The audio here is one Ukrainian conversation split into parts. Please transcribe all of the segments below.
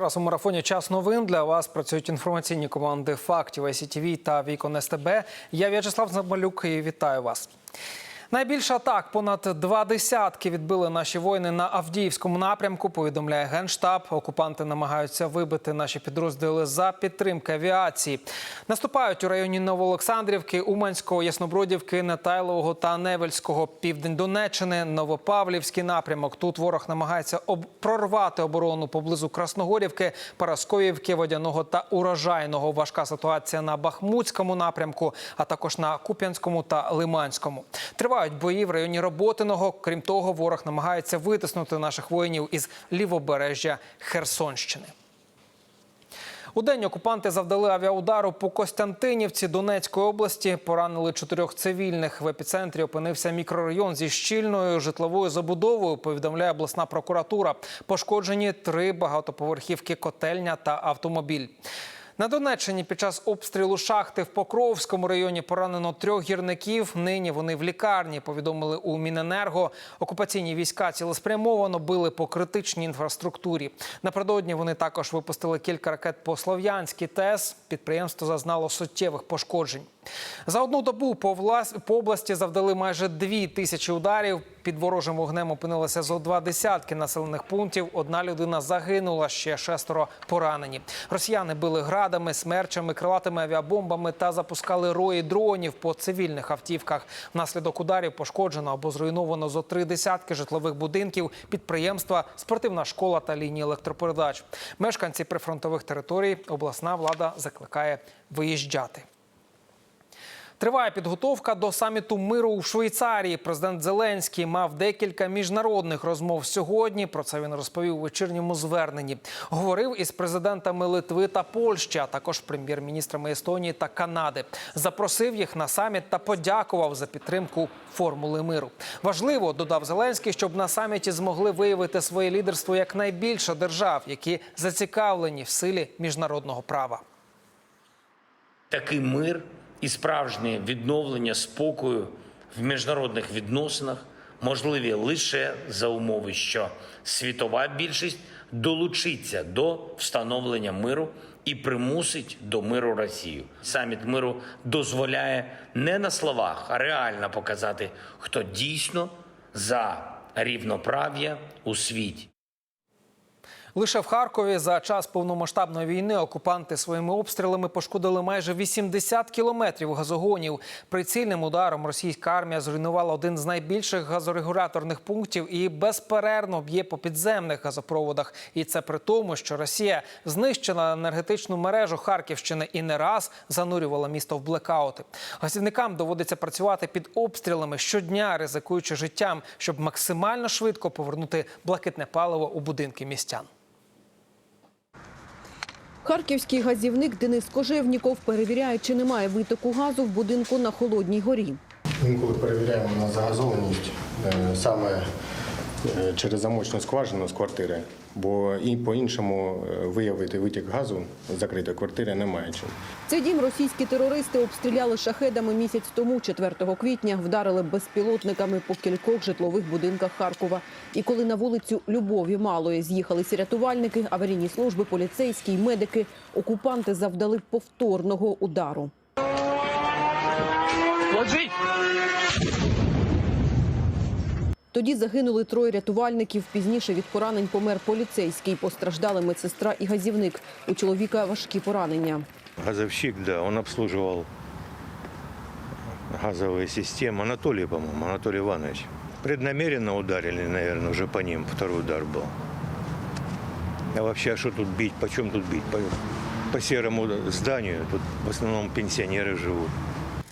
Зараз у марафоні час новин для вас працюють інформаційні команди фактів ICTV та Вікон СТБ. Я В'ячеслав Замалюк і вітаю вас. Найбільше атак понад два десятки відбили наші воїни на Авдіївському напрямку. Повідомляє генштаб. Окупанти намагаються вибити наші підрозділи за підтримки авіації. Наступають у районі Новоолександрівки, Уманського, Яснобродівки, Нетайлового та Невельського. Південь Донеччини, Новопавлівський напрямок. Тут ворог намагається об... прорвати оборону поблизу Красногорівки, Парасковівки, Водяного та Урожайного. Важка ситуація на Бахмутському напрямку, а також на Куп'янському та Лиманському. Тривають бої в районі Роботиного. Крім того, ворог намагається витиснути наших воїнів із лівобережжя Херсонщини. У день окупанти завдали авіаудару по Костянтинівці Донецької області. Поранили чотирьох цивільних. В епіцентрі опинився мікрорайон зі щільною житловою забудовою. Повідомляє обласна прокуратура. Пошкоджені три багатоповерхівки, котельня та автомобіль. На Донеччині під час обстрілу шахти в Покровському районі поранено трьох гірників. Нині вони в лікарні. Повідомили у Міненерго. Окупаційні війська цілеспрямовано били по критичній інфраструктурі. Напередодні вони також випустили кілька ракет по Слов'янській ТЕС. Підприємство зазнало суттєвих пошкоджень. За одну добу по, влас... по області завдали майже дві тисячі ударів. Під ворожим вогнем опинилося зо два десятки населених пунктів. Одна людина загинула, ще шестеро поранені. Росіяни били градами, смерчами, крилатими авіабомбами та запускали рої дронів по цивільних автівках. Внаслідок ударів пошкоджено або зруйновано зо три десятки житлових будинків, підприємства, спортивна школа та лінії електропередач. Мешканці прифронтових територій обласна влада закликає виїжджати. Триває підготовка до саміту миру у Швейцарії. Президент Зеленський мав декілька міжнародних розмов сьогодні. Про це він розповів у вечірньому зверненні. Говорив із президентами Литви та Польщі, а також прем'єр-міністрами Естонії та Канади. Запросив їх на саміт та подякував за підтримку формули миру. Важливо, додав Зеленський, щоб на саміті змогли виявити своє лідерство як найбільше держав, які зацікавлені в силі міжнародного права. Такий мир і справжнє відновлення спокою в міжнародних відносинах можливі лише за умови, що світова більшість долучиться до встановлення миру і примусить до миру Росію. Саміт миру дозволяє не на словах, а реально показати, хто дійсно за рівноправ'я у світі. Лише в Харкові за час повномасштабної війни окупанти своїми обстрілами пошкодили майже 80 кілометрів газогонів. Прицільним ударом російська армія зруйнувала один з найбільших газорегуляторних пунктів і безперервно б'є по підземних газопроводах. І це при тому, що Росія знищила енергетичну мережу Харківщини і не раз занурювала місто в блекаути. Газівникам доводиться працювати під обстрілами щодня, ризикуючи життям, щоб максимально швидко повернути блакитне паливо у будинки містян. Харківський газівник Денис Кожевніков перевіряє, чи немає витоку газу в будинку на Холодній горі. Інколи перевіряємо на загазованість е, саме через замочну скважину з квартири, бо і по-іншому е, виявити витік газу з закритої квартири немає чим. Цей дім російські терористи обстріляли шахедами місяць тому, 4 квітня, вдарили безпілотниками по кількох житлових будинках Харкова. І коли на вулицю Любові Малої з'їхалися рятувальники, аварійні служби, поліцейські й медики, окупанти завдали повторного удару. Тоді загинули троє рятувальників. Пізніше від поранень помер поліцейський. Постраждали медсестра і газівник. У чоловіка важкі поранення. Газовщик, да, он обслуживал газовые системы. Анатолий, по-моему, Анатолий Иванович. Преднамеренно ударили, наверное, уже по ним. Второй удар был. А вообще, а что тут бить? Почем тут бить? По, по серому зданию. Тут в основном пенсионеры живут.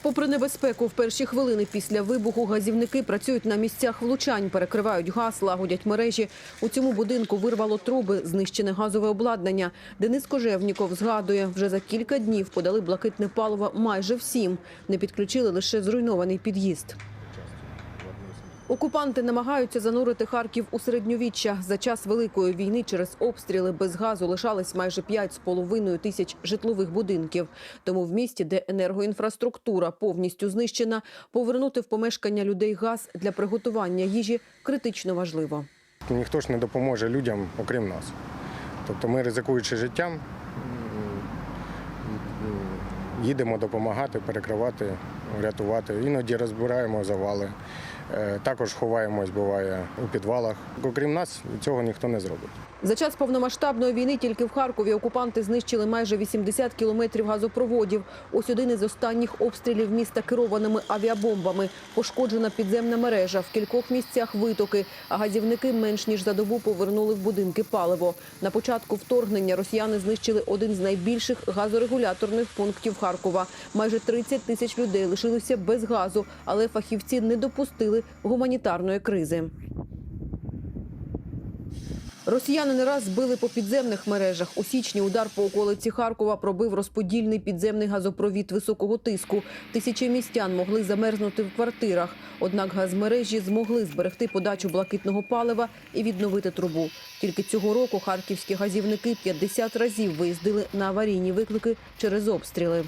Попри небезпеку, в перші хвилини після вибуху газівники працюють на місцях влучань, перекривають газ, лагодять мережі. У цьому будинку вирвало труби, знищене газове обладнання. Денис Кожевніков згадує, вже за кілька днів подали блакитне паливо майже всім. Не підключили лише зруйнований під'їзд. Окупанти намагаються занурити Харків у середньовіччя. За час великої війни через обстріли без газу лишались майже 5,5 тисяч житлових будинків. Тому в місті, де енергоінфраструктура повністю знищена, повернути в помешкання людей газ для приготування їжі критично важливо. Ніхто ж не допоможе людям, окрім нас. Тобто ми, ризикуючи життям, їдемо допомагати, перекривати, рятувати. Іноді розбираємо завали. Е, Також ховаємось, буває, у підвалах. Окрім нас, цього ніхто не зробить. За час повномасштабної війни тільки в Харкові окупанти знищили майже 80 кілометрів газопроводів. Ось один із останніх обстрілів міста керованими авіабомбами. Пошкоджена підземна мережа, в кількох місцях витоки, а газівники менш ніж за добу повернули в будинки паливо. На початку вторгнення росіяни знищили один з найбільших газорегуляторних пунктів Харкова. Майже 30 тисяч людей лишилися без газу, але фахівці не допустили гуманітарної кризи. Росіяни не раз збили по підземних мережах. У січні удар по околиці Харкова пробив розподільний підземний газопровід високого тиску. Тисячі містян могли замерзнути в квартирах. Однак газмережі змогли зберегти подачу блакитного палива і відновити трубу. Тільки цього року харківські газівники 50 разів виїздили на аварійні виклики через обстріли.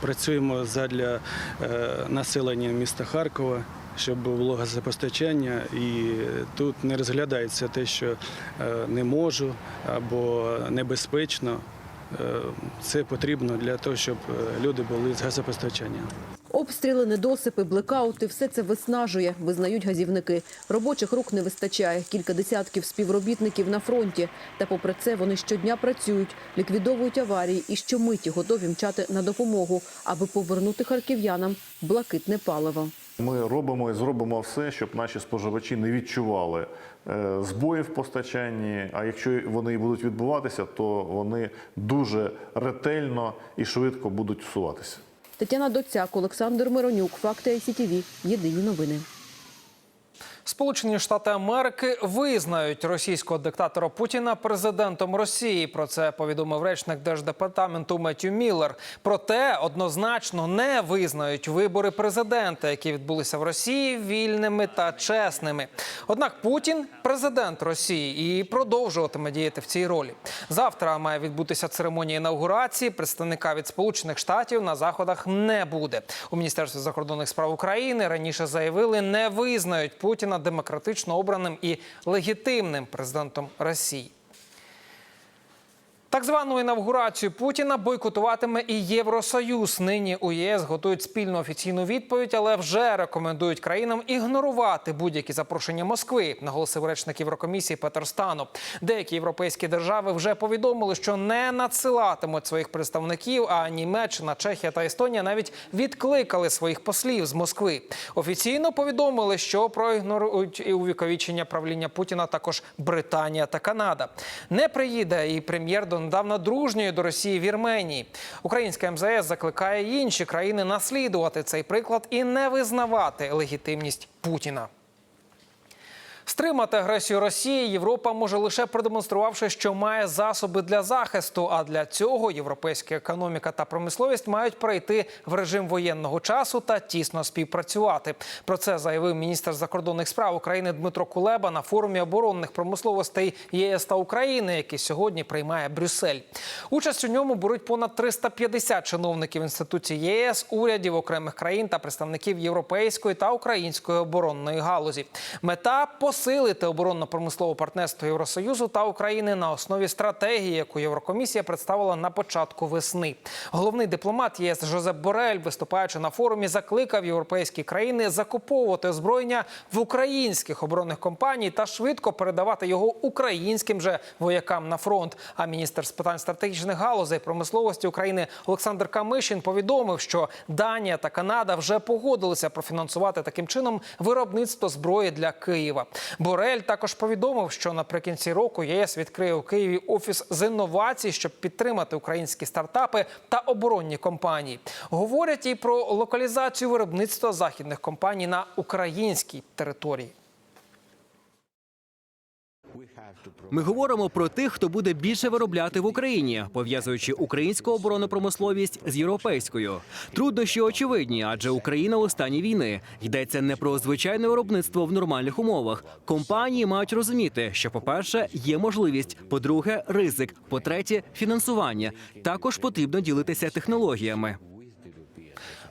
Працюємо задля е, населення міста Харкова, щоб було газопостачання, і тут не розглядається те, що е, не можу або небезпечно. Е, Це потрібно для того, щоб е, люди були з газопостачанням. Обстріли, недосипи, блекаути – все це виснажує, визнають газівники. Робочих рук не вистачає. Кілька десятків співробітників на фронті. Та попри це вони щодня працюють, ліквідовують аварії і щомиті готові мчати на допомогу, аби повернути харків'янам блакитне паливо. Ми робимо і зробимо все, щоб наші споживачі не відчували е, збоїв в постачанні. А якщо вони і будуть відбуватися, то вони дуже ретельно і швидко будуть усуватися. Тетяна Доцяк, Олександр Миронюк, Факти ICTV. Єдині новини. Сполучені Штати Америки визнають російського диктатора Путіна президентом Росії. Про це повідомив речник держдепартаменту Меттю Міллер. Проте однозначно не визнають вибори президента, які відбулися в Росії, вільними та чесними. Однак Путін президент Росії і продовжуватиме діяти в цій ролі. Завтра має відбутися церемонія інаугурації. Представника від Сполучених Штатів на заходах не буде. У міністерстві закордонних справ України раніше заявили, не визнають Путіна демократично обраним і легітимним президентом Росії. Так звану інавгурацію Путіна бойкотуватиме і Євросоюз. Нині у ЄС готують спільну офіційну відповідь, але вже рекомендують країнам ігнорувати будь-які запрошення Москви, наголосив речник Єврокомісії Петер Стану. Деякі європейські держави вже повідомили, що не надсилатимуть своїх представників. А Німеччина, Чехія та Естонія навіть відкликали своїх послів з Москви. Офіційно повідомили, що проігнорують і увіковічення правління Путіна також Британія та Канада. Не приїде і прем'єр донедавна дружньої до Росії Вірменії. Українська МЗС закликає інші країни наслідувати цей приклад і не визнавати легітимність Путіна. Стримати агресію Росії Європа може лише продемонструвавши, що має засоби для захисту. А для цього європейська економіка та промисловість мають перейти в режим воєнного часу та тісно співпрацювати. Про це заявив міністр закордонних справ України Дмитро Кулеба на форумі оборонних промисловостей ЄС та України, який сьогодні приймає Брюссель. Участь у ньому беруть понад 350 чиновників інституцій ЄС, урядів окремих країн та представників європейської та української оборонної галузі. Мета посилити оборонно-промислове партнерство Євросоюзу та України на основі стратегії, яку Єврокомісія представила на початку весни. Головний дипломат ЄС Жозеп Борель, виступаючи на форумі, закликав європейські країни закуповувати озброєння в українських оборонних компаній та швидко передавати його українським же воякам на фронт. А міністр з питань стратегічних галузей промисловості України Олександр Камишин повідомив, що Данія та Канада вже погодилися профінансувати таким чином виробництво зброї для Києва. Борель також повідомив, що наприкінці року ЄС відкриє у Києві офіс з інновацій, щоб підтримати українські стартапи та оборонні компанії. Говорять і про локалізацію виробництва західних компаній на українській території. Ми говоримо про тих, хто буде більше виробляти в Україні, пов'язуючи українську оборонну промисловість з європейською. Труднощі очевидні, адже Україна у стані війни йдеться не про звичайне виробництво в нормальних умовах. Компанії мають розуміти, що, по-перше, є можливість, по-друге, ризик, по-третє, фінансування. Також потрібно ділитися технологіями.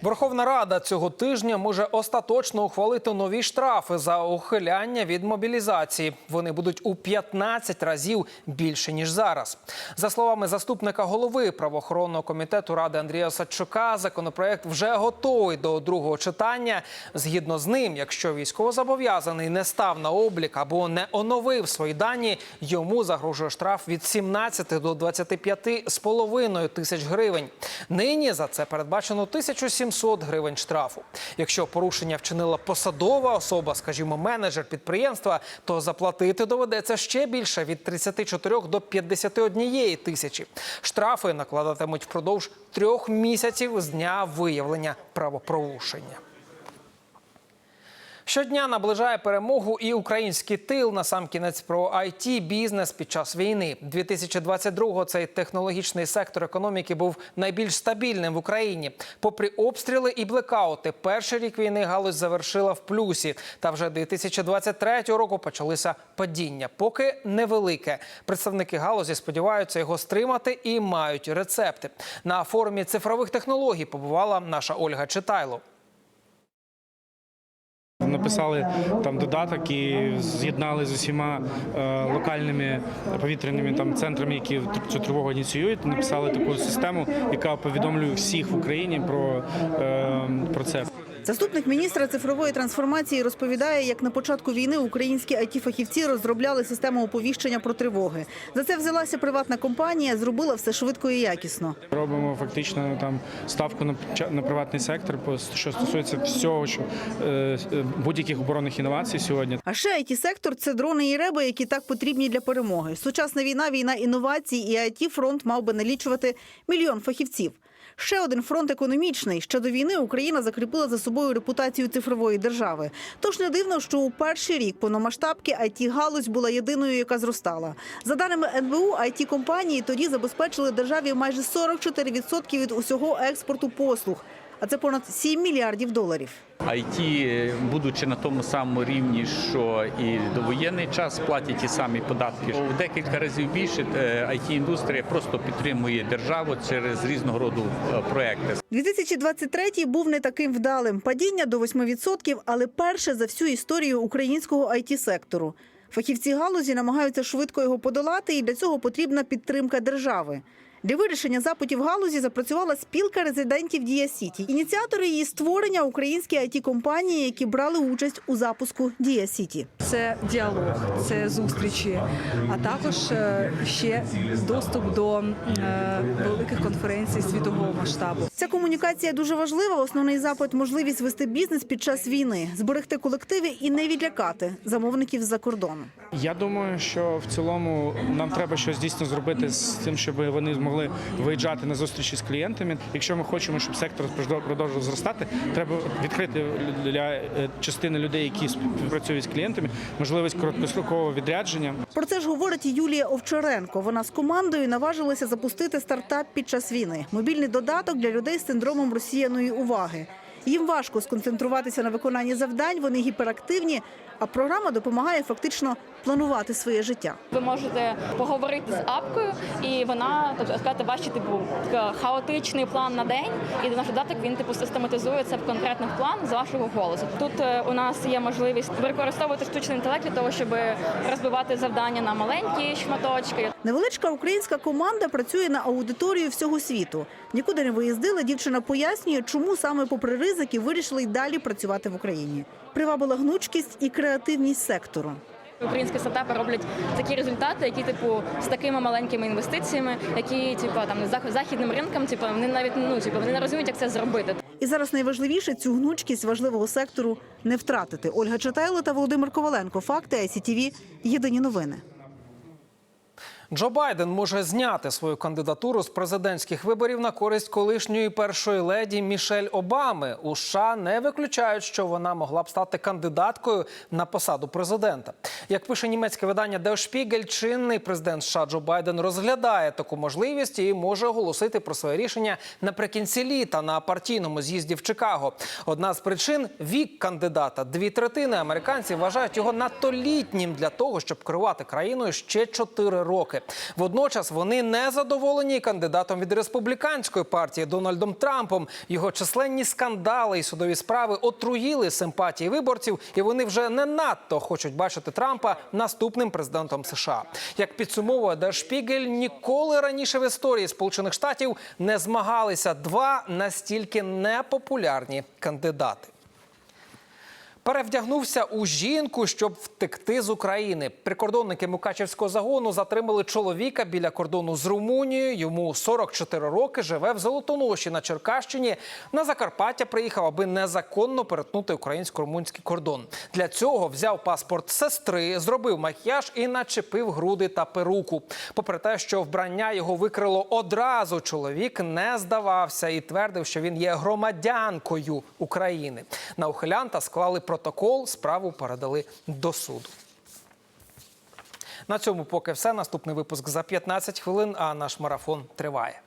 Верховна Рада цього тижня може остаточно ухвалити нові штрафи за ухиляння від мобілізації. Вони будуть у 15 разів більше ніж зараз. За словами заступника голови правоохоронного комітету ради Андрія Садчука, законопроект вже готовий до другого читання. Згідно з ним, якщо військовозобов'язаний не став на облік або не оновив свої дані, йому загрожує штраф від 17 до 25 з половиною тисяч гривень. Нині за це передбачено 1700 гривень штрафу. Якщо порушення вчинила посадова особа, скажімо, менеджер підприємства, то заплатити доведеться ще більше від 34 до 51 тисячі. Штрафи накладатимуть впродовж трьох місяців з дня виявлення правопорушення. Щодня наближає перемогу і український тил на сам кінець про it бізнес під час війни. 2022-го цей технологічний сектор економіки був найбільш стабільним в Україні. Попри обстріли і блекаути, перший рік війни галузь завершила в плюсі. Та вже 2023 року почалися падіння, поки невелике. Представники галузі сподіваються його стримати і мають рецепти. На форумі цифрових технологій побувала наша Ольга Читайло. Написали там додаток і з'єднали з усіма е, локальними повітряними там центрами, які цю тривогу ініціюють. Написали таку систему, яка повідомлює всіх в Україні про, е, про це. Заступник міністра цифрової трансформації розповідає, як на початку війни українські it фахівці розробляли систему оповіщення про тривоги. За це взялася приватна компанія, зробила все швидко і якісно. Робимо фактично там ставку на, на приватний сектор, що стосується всього, що е, е, будь-яких оборонних інновацій сьогодні. А ще it сектор це дрони і реби, які так потрібні для перемоги. Сучасна війна, війна інновацій і it фронт мав би налічувати мільйон фахівців. Ще один фронт економічний. Ще до війни Україна закріпила за собою репутацію цифрової держави. Тож не дивно, що у перший рік повномасштабки it галузь була єдиною, яка зростала. За даними НБУ, it компанії тоді забезпечили державі майже 44% від усього експорту послуг. А це понад 7 мільярдів доларів. IT, будучи на тому самому рівні, що і довоєнний час платять ті самі податки. У декілька разів більше it індустрія просто підтримує державу через різного роду е, проекти. 2023 був не таким вдалим. Падіння до 8%, але перше за всю історію українського it сектору Фахівці галузі намагаються швидко його подолати, і для цього потрібна підтримка держави. Для вирішення запитів галузі запрацювала спілка резидентів Дія Сіті. Ініціатори її створення українські it компанії, які брали участь у запуску Дія Сіті. це діалог, це зустрічі, а також е, ще доступ до е, великих конференцій світового масштабу. Ця комунікація дуже важлива. Основний запит можливість вести бізнес під час війни, зберегти колективи і не відлякати замовників з-за кордону. Я думаю, що в цілому нам треба щось дійсно зробити з тим, щоб вони змогли виїжджати на зустрічі з клієнтами. Якщо ми хочемо, щоб сектор продовжував зростати, треба відкрити для е, частини людей, які співпрацюють з клієнтами, можливість короткострокового відрядження. Про це ж говорить Юлія Овчаренко. Вона з командою наважилася запустити стартап під час війни. Мобільний додаток для людей з синдромом розсіяної уваги. Їм важко сконцентруватися на виконанні завдань, вони гіперактивні, а програма допомагає фактично планувати своє життя. Ви можете поговорити з апкою, і вона тобто сказати, бачите, типу хаотичний план на день, і наш додаток він типу систематизує це в конкретний план з вашого голосу. Тут е, у нас є можливість використовувати штучний інтелект для того, щоб розбивати завдання на маленькі шматочки. Невеличка українська команда працює на аудиторію всього світу. Нікуди не виїздила. Дівчина пояснює, чому саме попри ризики вирішили й далі працювати в Україні. Привабила гнучкість і креативність сектору. Українські стартапи роблять такі результати, які типу з такими маленькими інвестиціями, які типу там за західним ринком, типу вони навіть ну типу вони не розуміють, як це зробити. І зараз найважливіше цю гнучкість важливого сектору не втратити. Ольга Читайло та Володимир Коваленко. Факти ICTV. Єдині новини. Джо Байден може зняти свою кандидатуру з президентських виборів на користь колишньої першої леді Мішель Обами. У США не виключають, що вона могла б стати кандидаткою на посаду президента. Як пише німецьке видання Der Spiegel, чинний президент США Джо Байден розглядає таку можливість і може оголосити про своє рішення наприкінці літа на партійному з'їзді в Чикаго. Одна з причин вік кандидата. Дві третини американців вважають його надто літнім для того, щоб керувати країною ще чотири роки. Водночас вони не задоволені кандидатом від республіканської партії Дональдом Трампом. Його численні скандали і судові справи отруїли симпатії виборців, і вони вже не надто хочуть бачити Трампа наступним президентом США. Як підсумовує Spiegel, ніколи раніше в історії Сполучених Штатів не змагалися два настільки непопулярні кандидати. Перевдягнувся у жінку, щоб втекти з України. Прикордонники Мукачевського загону затримали чоловіка біля кордону з Румунією. Йому 44 роки, живе в Золотоноші на Черкащині. На Закарпаття приїхав, аби незаконно перетнути українсько-румунський кордон. Для цього взяв паспорт сестри, зробив макіяж і начепив груди та перуку. Попри те, що вбрання його викрило одразу, чоловік не здавався і твердив, що він є громадянкою України. На ухилянта склали протокол, справу передали до суду. На цьому поки все. Наступний випуск за 15 хвилин, а наш марафон триває.